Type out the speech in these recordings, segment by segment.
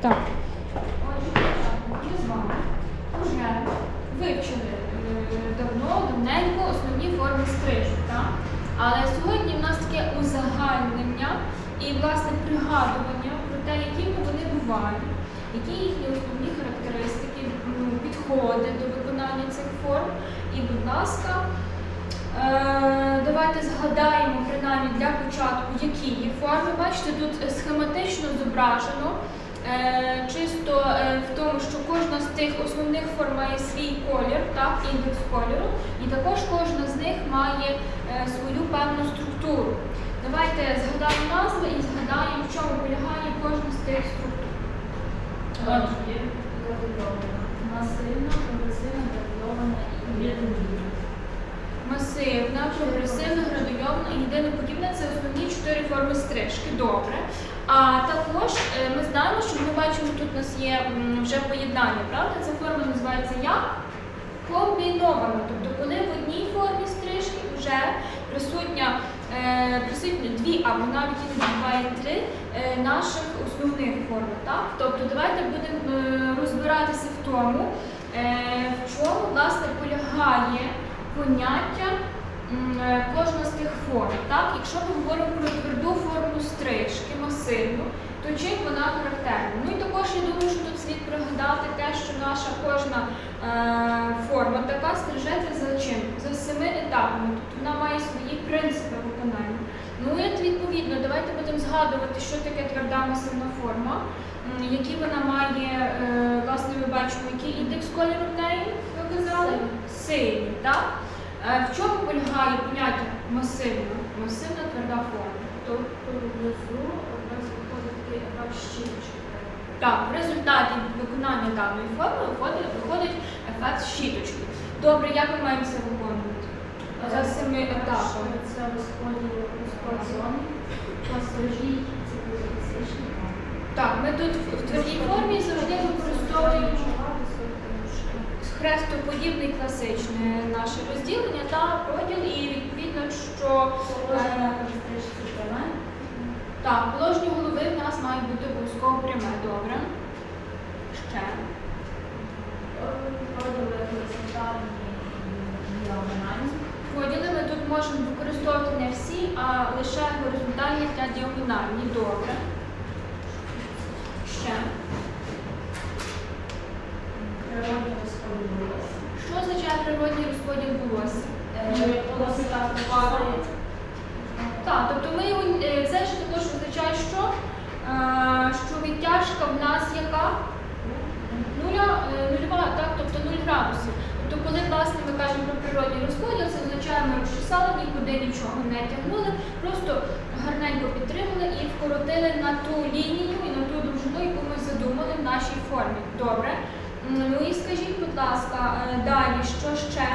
Так. Отже, ми з вами вже вивчили давно, давненько основні форми стрижу. Так? Але сьогодні в нас таке узагальнення і власне пригадування про те, якими вони бувають, які їхні основні характеристики, підходи до виконання цих форм. І, будь ласка, Е, Давайте згадаємо принаймні для початку, які є форми. Бачите, тут схематично зображено, чисто е, в тому, що кожна з тих основних форм має свій колір, так, індекс кольору, і також кожна з них має е, свою певну структуру. Давайте згадаємо назви і згадаємо, в чому полягає кожна з тих структур. Масивна, прогресивна, гравійована і об'єднана. Масивна, прогресивна, градуйовна і єдиноподібна це основні чотири форми стрижки. Добре. А також е, ми знаємо, що ми бачимо, тут у нас є вже поєднання, правда? Ця форма називається як? Комбінована. Тобто, коли в одній формі стрижки вже присутня, е, присутні дві або навіть іноді буває три е, наших основних форм. Так? Тобто давайте будемо розбиратися в тому, в чому власне полягає поняття е, кожна з тих форм. Так? Якщо ми говоримо про тверду форму стрижки, масивну, то чим вона характерна? Ну і також я думаю, що тут слід пригадати те, що наша кожна е, форма така стрижеться за чим? За семи етапами, тобто вона має свої принципи виконання. Ну і відповідно, давайте будемо згадувати, що таке тверда масивна форма, які вона має, е, власне, ми бачимо, який індекс кольору в неї, ви казали? Синій, так? Е, В чому полягає поняття масивна? Масивна тверда форма. Тобто внизу у нас виходить такий ефект щіточки. Так, в результаті виконання даної форми виходить, виходить ефект щіточки. Добре, як ми маємо це виконувати? За семи етапами. Це розподіл, пасажі, це. Так, ми тут в твердій формі завжди використовуємо хрестоподібний класичне наше розділення та поділ, і відповідно, що е, так, положення голови в нас має бути обов'язково пряме. Добре. Ще. Поділи горизонтальні діагональні. Поділи ми тут можемо використовувати не всі, а лише горизонтальні та діагональні. Добре. Ще. Природні. Що означає природній розподіл волосся? Е, так тобто ми це ж також означає, що, Е, що відтяжка в нас яка? Нуля, е, нульова, так, тобто 0 градусів. Тобто, коли власне ми кажемо про природній розподіл, це означає, ми розчесали нікуди нічого не тягнули, просто гарненько підтримали і вкоротили на ту лінію і на ту довжину, яку ми задумали в нашій формі. Добре. Ну і скажіть, будь ласка, е, далі, що ще?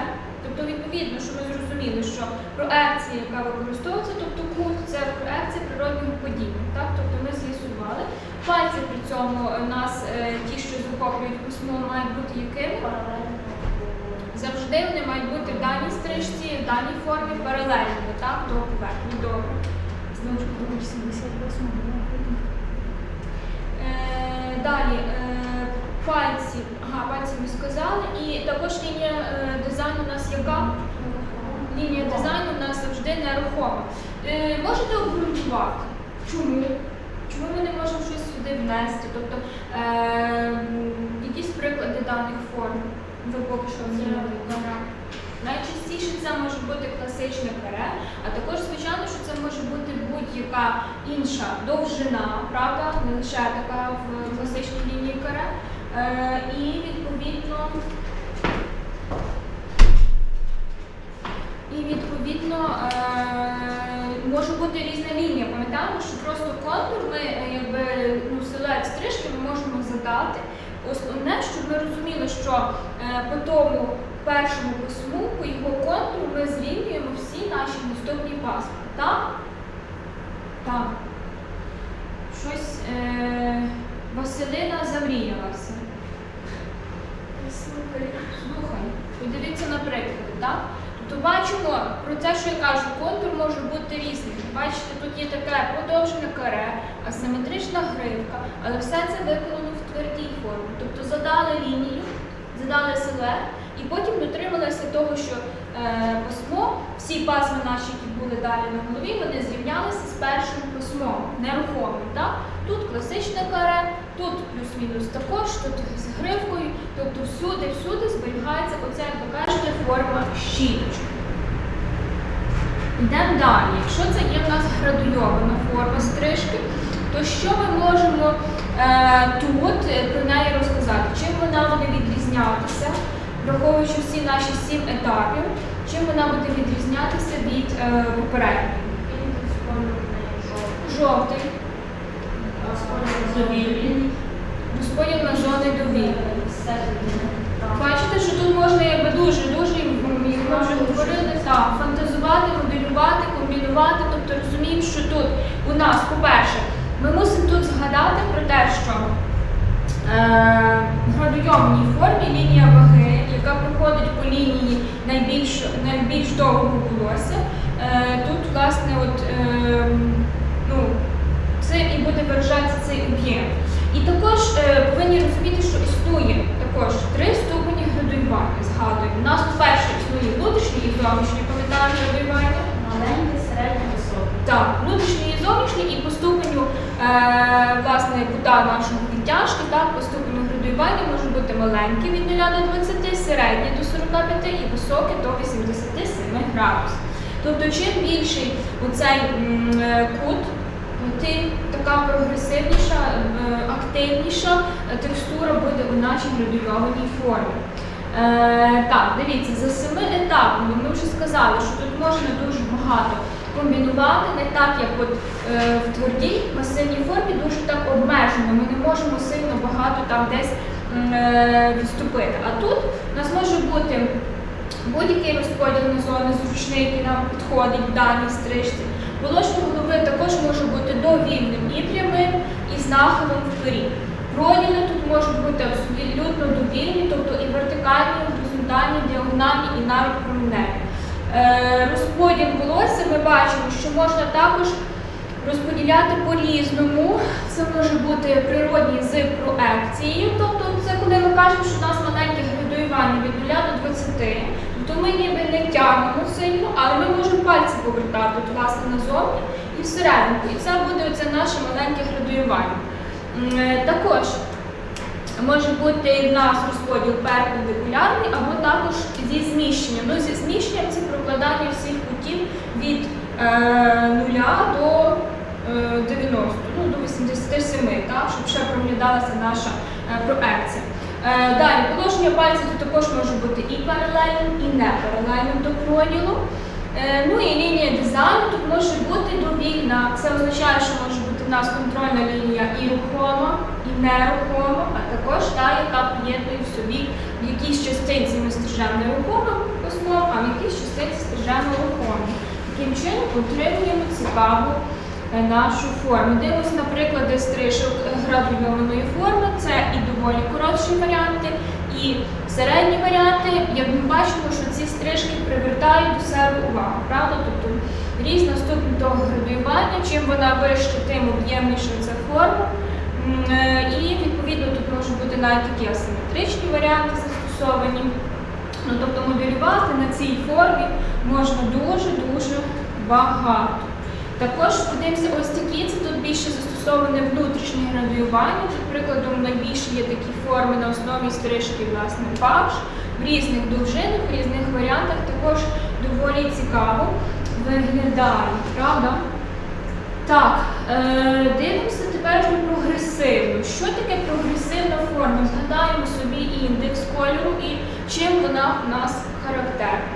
Тобто, відповідно, що ми зрозуміли, що проекція, яка використовується, тобто кут, це проекція природнього падіння. Так? Тобто ми з'ясували. Пальці при цьому е, нас, е, ті, що захоплюють письмо, мають бути якими? Паралельно. Завжди вони мають бути в даній стрижці, в даній формі паралельними, так, до поверхні. Добре. Е, далі, е, пальці, ага, пальці ми сказали. І також лінія е, дизайну у нас яка? Лінія дизайну у нас завжди нерухома. Е, можете обґрунтувати? Чому? Чому ми не можемо щось сюди внести? Тобто е, якісь приклади даних форм ви поки що не Добре. Найчастіше це може бути класичне каре, а також, звичайно, що це може бути будь-яка інша довжина, правда, не лише така в класичній лінії каре. Е, і відповідно. І відповідно е, може бути різна лінія. Пам'ятаємо, що просто контур ми е, якби ну, силует стрижки ми можемо задати. Основне, щоб ми розуміли, що по тому першому письму, по його контуру ми зрівнюємо всі наші наступні пасми. Так? Так. Щось е, Василина замріялася. Слухай, слухай. подивіться на приклади, так? То бачимо про те, що я кажу, контур може бути різним. Бачите, тут є таке подовжене каре, асиметрична гривка, але все це виконано в твердій формі. Тобто задали лінію, задали силует, і потім дотрималися того, що е, всі пасми наші, які були далі на голові, вони зрівнялися з першим письмом, нерухомим. Так? Тут класичне каре, тут плюс-мінус також, тут з гривкою, тобто всюди, всюди зберігається оця, як ви кажете, форма щіточки. Йдемо далі. Якщо це є в нас градуйована форма стрижки, то що ми можемо е, тут е, про неї розказати? Чим вона буде відрізнятися, враховуючи всі наші сім етапів, чим вона буде відрізнятися від е, попередньої? Жовтий. Розподіл на зони довіри. Бачите, що тут можна якби дуже, дуже, м, як ми вже говорили, так, фантазувати, моделювати, комбінувати. Тобто розуміємо, що тут у нас, по-перше, ми мусимо тут згадати про те, що е, в градуйовній формі лінія ваги, яка проходить по лінії найбільш, найбільш довгого волосся, е, тут, власне, от, е, ну, це і буде виражатися цей об'єм. І також е, повинні розуміти, що існує також три ступені градуювання. Згадуємо. У нас перше існує внутрішнє і зовнішнє, пам'ятаємо градуювання. Маленький, середній, високий. Так, внутрішнє і зовнішнє, і по ступеню е, власне кута нашого відтяжки, так, по ступеню градуювання може бути маленьке від 0 до 20, середнє до 45 і високе до 87 градусів. Тобто, чим більший м, е, кут, тим така прогресивніша, е, активніша е, текстура буде у нашій градуйованій формі. Е, так, дивіться, за семи етапами ми вже сказали, що тут можна дуже багато комбінувати, не так, як от, е, в твердій масивній формі, дуже так обмежено. Ми не можемо сильно багато там десь е, відступити. А тут у нас може бути будь-який розподіл на зони зручний, який нам підходить в даній стрижці. Волошка голови також може бути довільним і прямим, і з нахилом вперед. Проділи тут можуть бути абсолютно довільні, тобто і вертикальні, і горизонтальні, діагональні, і навіть проміневі. Розподіл волосся ми бачимо, що можна також розподіляти по-різному. Це може бути природній з проекцією, тобто це коли ми кажемо, що у нас маленьке градуювання від 0 до 20, то ми ніби не тягнемо сильно, але ми можемо пальці повертати власне назовні і всередину. І це буде оце наше маленьке градуювання. Е, Також може бути в нас розподіл перпендикулярний або також зі зміщенням. Ну, зі зміщенням це прокладання всіх кутів від е, 0 до е, 90, ну, до 87, так, щоб ще проглядалася наша е, проекція. Е, Далі, положення пальців тут також може бути і паралельним, і не паралельним до проділу. Е, Ну і лінія дизайну тут може бути довільна. Це означає, що може в нас контрольна лінія і рухома, і нерухома, а також та, яка поєднує в собі в якійсь частинці ми стрижемо нерухомим письмом, а в якійсь частинці стрижемо рухомим. Таким чином отримуємо цікаву е, нашу форму. Дивимося на приклади стрижок градуйованої форми. Це і доволі коротші варіанти, і середні варіанти. Як ми бачимо, що стрижки привертають до себе увагу, правда? Тобто різна ступінь того градуювання, чим вона вища, тим об'ємніша ця форма. Е, І відповідно тут можуть бути навіть такі асиметричні варіанти застосовані. Ну, тобто моделювати на цій формі можна дуже-дуже багато. Також подивимося, ось такі, це тут більше застосоване внутрішнє градуювання. Тут прикладом найбільше є такі форми на основі стрижки, власне, паш в різних довжинах, в різних варіантах також доволі цікаво виглядає, правда? Так, е, дивимося тепер про прогресивну. Що таке прогресивна форма? Згадаємо собі індекс кольору і чим вона в нас характерна.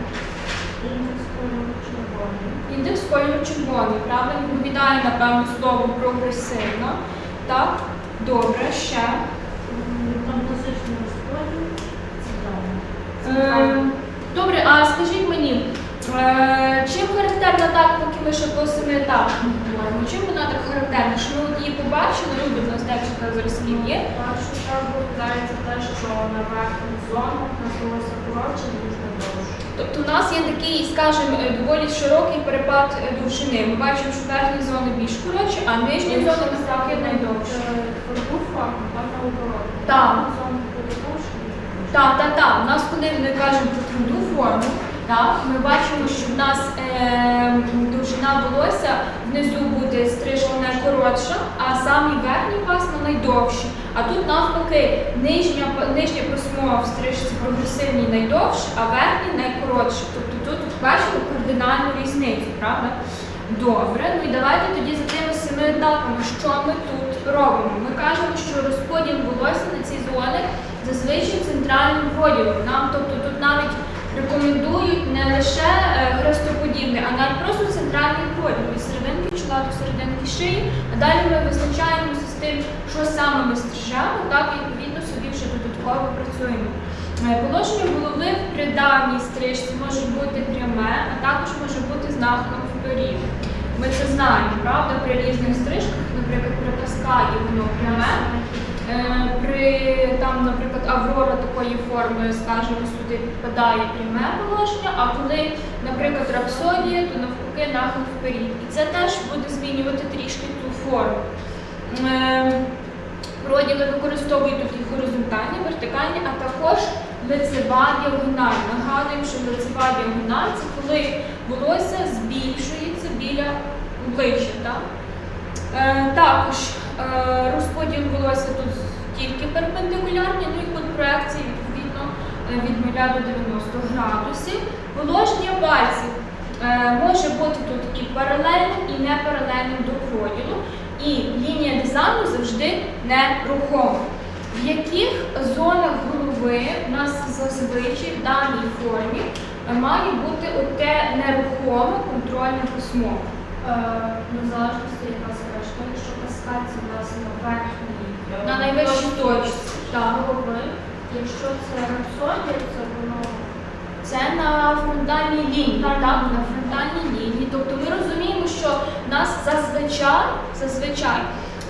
Індекс кольору червоний. Індекс кольору червоний, правда? Відповідає, напевно, слово прогресивна. Так, добре, ще. Композичний розподіл цікавий. Е, добре, а скажіть мені, е, чим характерна так, поки ми ще по семи етапах говоримо? Чим вона так характерна? Що ми от її побачили, ну, в нас декілька зразків є. Першу чергу вдається те, що на верхніх зонах волосся коротше, ніж на довше. Тобто у нас є такий, скажімо, е, доволі широкий перепад е, довжини. Ми бачимо, що верхні зони більш коротші, а нижні зони навпаки найдовші. Форму, там наоборот. Так. Зону буде довше, ніж довше. Так, так, так. У нас, коли ми кажемо про тверду форму, так, ми бачимо, що в нас е, довжина волосся внизу буде стрижка найкоротша, а самі верхні пасма найдовші. А тут навпаки нижня, нижнє пасмо в стрижці прогресивній найдовше, а верхній найкоротше. Тобто тут бачимо кардинальну різницю, правда? Добре, ну і давайте тоді за тими семи етапами, що ми тут робимо. Ми кажемо, що розподіл волосся на ці зони зазвичай центральним поділом. Нам, тобто тут навіть рекомендують не лише е, хрестоподібне, а навіть просто центральний поділ від серединки чола до серединки шиї. А далі ми визначаємося з тим, що саме ми стрижемо, так і відповідно собі вже додатково працюємо. Е, Положення голови в придавній стрижці може бути пряме, а також може бути з нахилом вперед. Ми це знаємо, правда, при різних стрижках, наприклад, при каскаді воно пряме. Е, При там, наприклад, аврора такої форми, скажімо, сюди підпадає пряме положення, а коли, наприклад, рапсодія, то навпаки нахил вперед. І це теж буде змінювати трішки ту форму. Е, Проділи використовують тут і горизонтальні, вертикальні, а також лицева діагональ. Нагадуємо, що лицева діагональ це коли волосся збільшується біля обличчя. Так? Е, також е, розподіл волосся тут тільки перпендикулярні, ну і кут проекції відповідно е, від 0 до 90 градусів. Положення пальців е, може бути тут і паралельним, і не паралельним до проділу. І лінія дизайну завжди нерухома. В яких зонах голови у нас зазвичай в даній формі е, має бути оте нерухоме контрольне письмо? Е, залежності, яка каскад, це верхній. е, На найвищій точці. Голови. Якщо це рапсодія, це воно Це на фронтальній лінії, так, на фронтальній лінії. Тобто ми розуміємо, що в нас зазвичай, зазвичай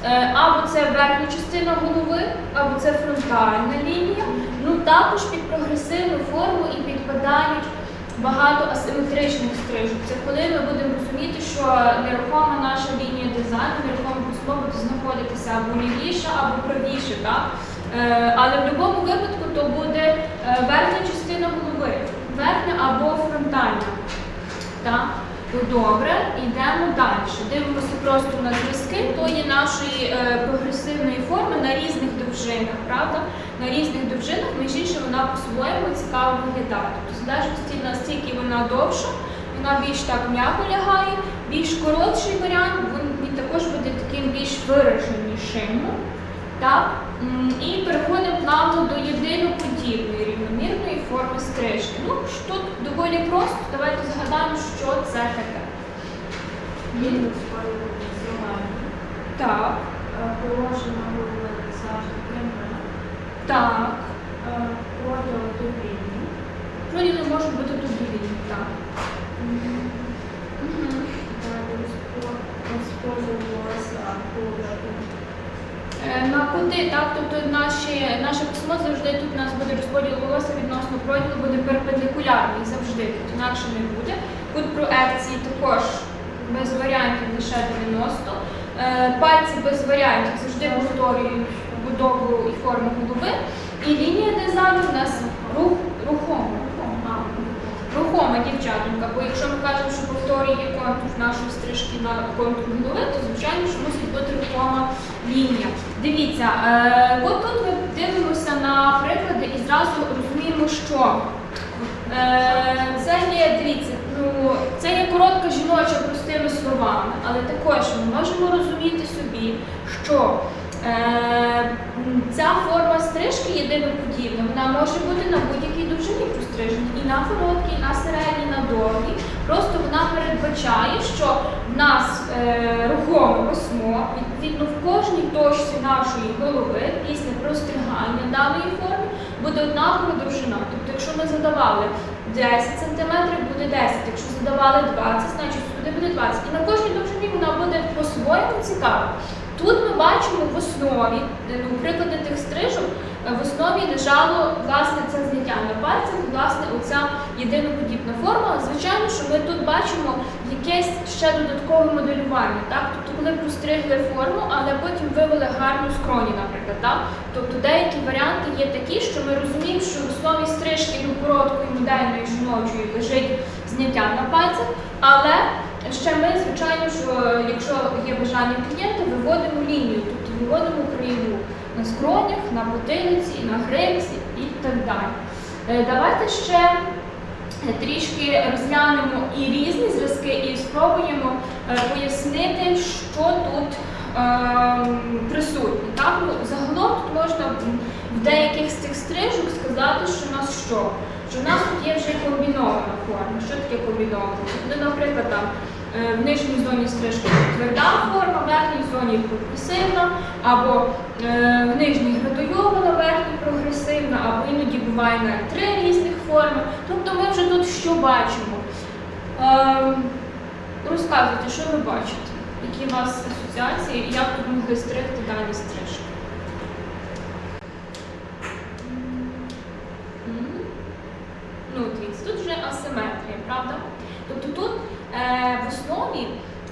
е, або це верхня частина голови, або це фронтальна лінія. Ну також під прогресивну форму і підпадають багато асиметричних стрижок. Це коли ми будемо розуміти, що нерухома наша лінія дизайну, нерухома письмо буде знаходитися або лівіше, або правіше. Так? Е, Але в будь-якому випадку то буде е, верхня частина голови, верхня або фронтальна. Так? Ну, Добре, йдемо далі. Дивимося просто на зв'язки тої нашої е, прогресивної форми на різних довжинах, правда? На різних довжинах, між іншим, вона по-своєму цікаво виглядає. Тобто, залежності наскільки вона довша, вона більш так м'яко лягає, більш коротший варіант, він також буде таким більш вираженішим. Так? І переходимо плавно до єдиноподібної рівномірної форми стрижки. Ну, тут доволі просто. Давайте згадаємо, що це таке. зелені. Так, Положення голови завжди пряме. так. Е, Проділ довільні. Проділи можуть бути довільні, так. Далі розпо- розподіл волосся або Е, На кути, так, тобто наші, наше письмо завжди тут у нас буде розподіл волосся відносно проділу, буде перпендикулярний завжди, тут інакше не буде. Кут проекції також без варіантів лише 90. Е, Пальці без варіантів завжди повторюють будову і форму голови. І лінія дизайну у нас рух, рухома. рухома. Дівчатонька, бо якщо ми кажемо, що повторює контур нашої стрижки на контур голови, то звичайно, що мусить бути рухома лінія. Дивіться, е, от тут ми дивимося на приклади і зразу розуміємо, що е, це є, дивіться, ну, це є коротка жіноча простими словами, але також ми можемо розуміти собі, що е, ця форма стрижки єдиноподібна, вона може бути на будь-якій довжині прострижена, і на короткій, і на середній, і на довгій. Просто вона передбачає, що в нас рухоме письмо, відповідно в кожній точці нашої голови після простягання даної форми буде однакова довжина. Тобто, якщо ми задавали 10 см, буде 10, якщо задавали 20, значить сюди буде 20. І на кожній довжині вона буде по-своєму цікава. Тут ми бачимо в основі, ну, приклади тих основі лежало власне це зняття на пальцях, власне, оця єдиноподібна форма. Звичайно, що ми тут бачимо якесь ще додаткове моделювання. Так? Тобто, коли простригли форму, але потім вивели гарну скроні, наприклад. Так? Тобто деякі варіанти є такі, що ми розуміємо, що в основі стрижки короткої модельної жіночої лежить зняття на пальцях, але ще ми, звичайно, що якщо є бажання клієнта, виводимо лінію, тобто виводимо криву на скронях, на потилиці, на гримці і так далі. Е, Давайте ще е, трішки розглянемо і різні зразки, і спробуємо е, пояснити, що тут ем, присутнє. Так? Ну, загалом тут можна в деяких з цих стрижок сказати, що у нас що? Що в нас тут є вже комбінована форма. Що таке комбінована? Ну, наприклад, там е, в нижній зоні стрижки тверда форма, в верхній зоні прогресивна, або е, в нижній градуйована, верхній прогресивна, або іноді буває навіть три різних форми. Тобто ми вже тут що бачимо? Е, розказуйте, що ви бачите, які у вас асоціації, і як тут могли стригти дані стрижки. М. Ну, дивіться, тут вже асиметрія, правда? Тобто тут е, в основі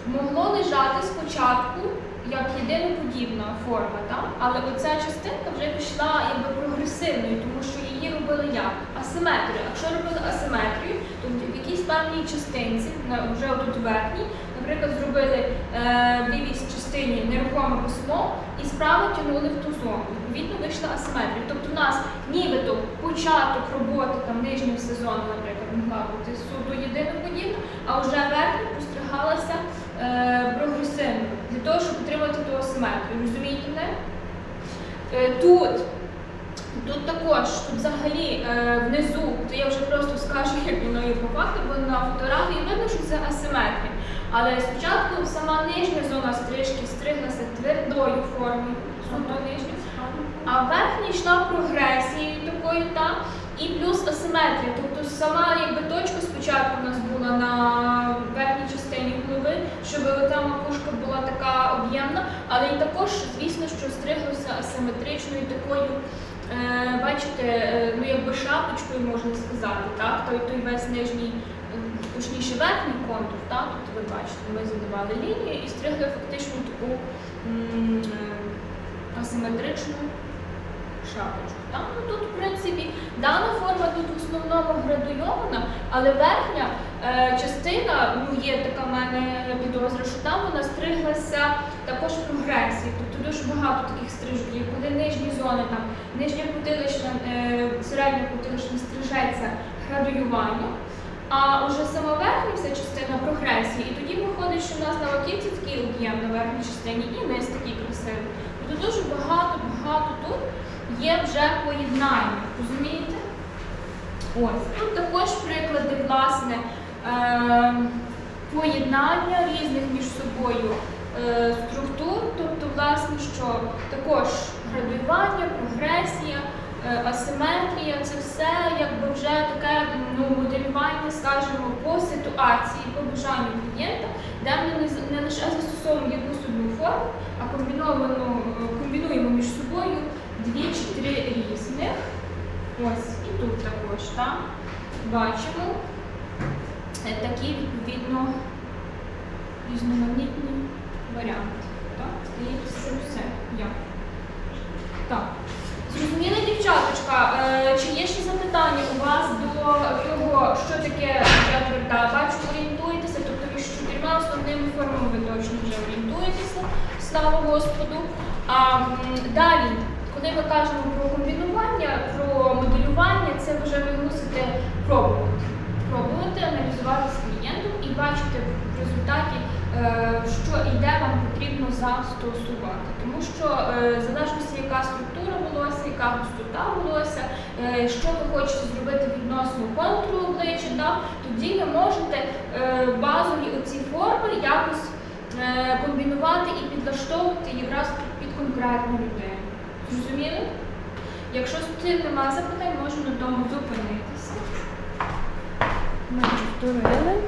могло лежати спочатку як єдиноподібна форма, так? але оця частинка вже пішла якби прогресивною, тому що її робили як? Асиметрію. Якщо робили асиметрію, то в якійсь певній частинці, вже тут верхній, наприклад, зробили е, в лівій частині нерухоме письмо і справа тягнули в ту зону. Відповідно, вийшла асиметрія. Тобто у нас нібито початок роботи там нижнього сезону, наприклад, могла бути суду єдиноподібна, а вже верхня постригалася прогресивно для того, щоб отримати ту асиметрію. Розумієте мене? Е, тут, тут також, тут взагалі е, внизу, то я вже просто скажу, як воно є по факту, бо на фотографії видно, що це асиметрія. Але спочатку сама нижня зона стрижки стриглася твердою формою, а верхня йшла прогресією такою, та, і плюс асиметрія. Тобто сама якби точка спочатку у нас була на верхній частині голови, щоб ота макушка була така об'ємна, але і також, звісно, що стриглося асиметричною такою. Е, бачите, е, ну якби шапочкою можна сказати, так? Той, той весь нижній, точніше верхній контур, так? Тут ви бачите, ми задавали лінію і стригли фактично таку е, асиметричну шапочку. Так? Ну, тут, в принципі, дана форма тут в основному градуйована, але верхня е, частина, ну є така в мене підозра, що там вона стриглася також в прогресії. Тобто дуже багато таких стрижок є, коли нижні зони, там нижня потилична, е, середня потилична стрижеться градуюванням, а вже сама верхня вся частина прогресії. І тоді виходить, що в нас на маківці такий об'єм на верхній частині і низ такий красивий. Тобто дуже багато-багато тут є вже поєднання, розумієте? Ось. Тут також приклади, власне, е, поєднання різних між собою е, структур, тобто, власне, що також градуювання, прогресія, е, асиметрія, це все якби вже таке ну, моделювання, скажімо, по ситуації, по бажанню клієнта, де ми не, лише застосовуємо якусь одну форму, а комбінуємо між собою дві чи три різних. Ось і тут також, так? Бачимо е, такі відповідно різноманітні варіанти. Так, здається, що все. Я. Так. Зрозуміли, дівчаточка, е, чи є ще запитання у вас до того, що таке я тверда? Бачу, орієнтуєтеся, тобто між чотирма основними формами ви точно вже орієнтуєтеся, слава Господу. А далі, коли ми кажемо про комбінування, про моделювання, це вже ви мусите пробувати. Пробувати, аналізувати з клієнтом і бачити в результаті, е, що і де вам потрібно застосувати. Тому що е, в залежності, яка структура волосся, яка густота волосся, е, що ви хочете зробити відносно контуру обличчя, да, тоді ви можете базові оці форми якось комбінувати і підлаштовувати якраз під конкретну людину. Зрозуміли? Якщо з цим нема запитань, можемо на зупинитися. Ми повторили.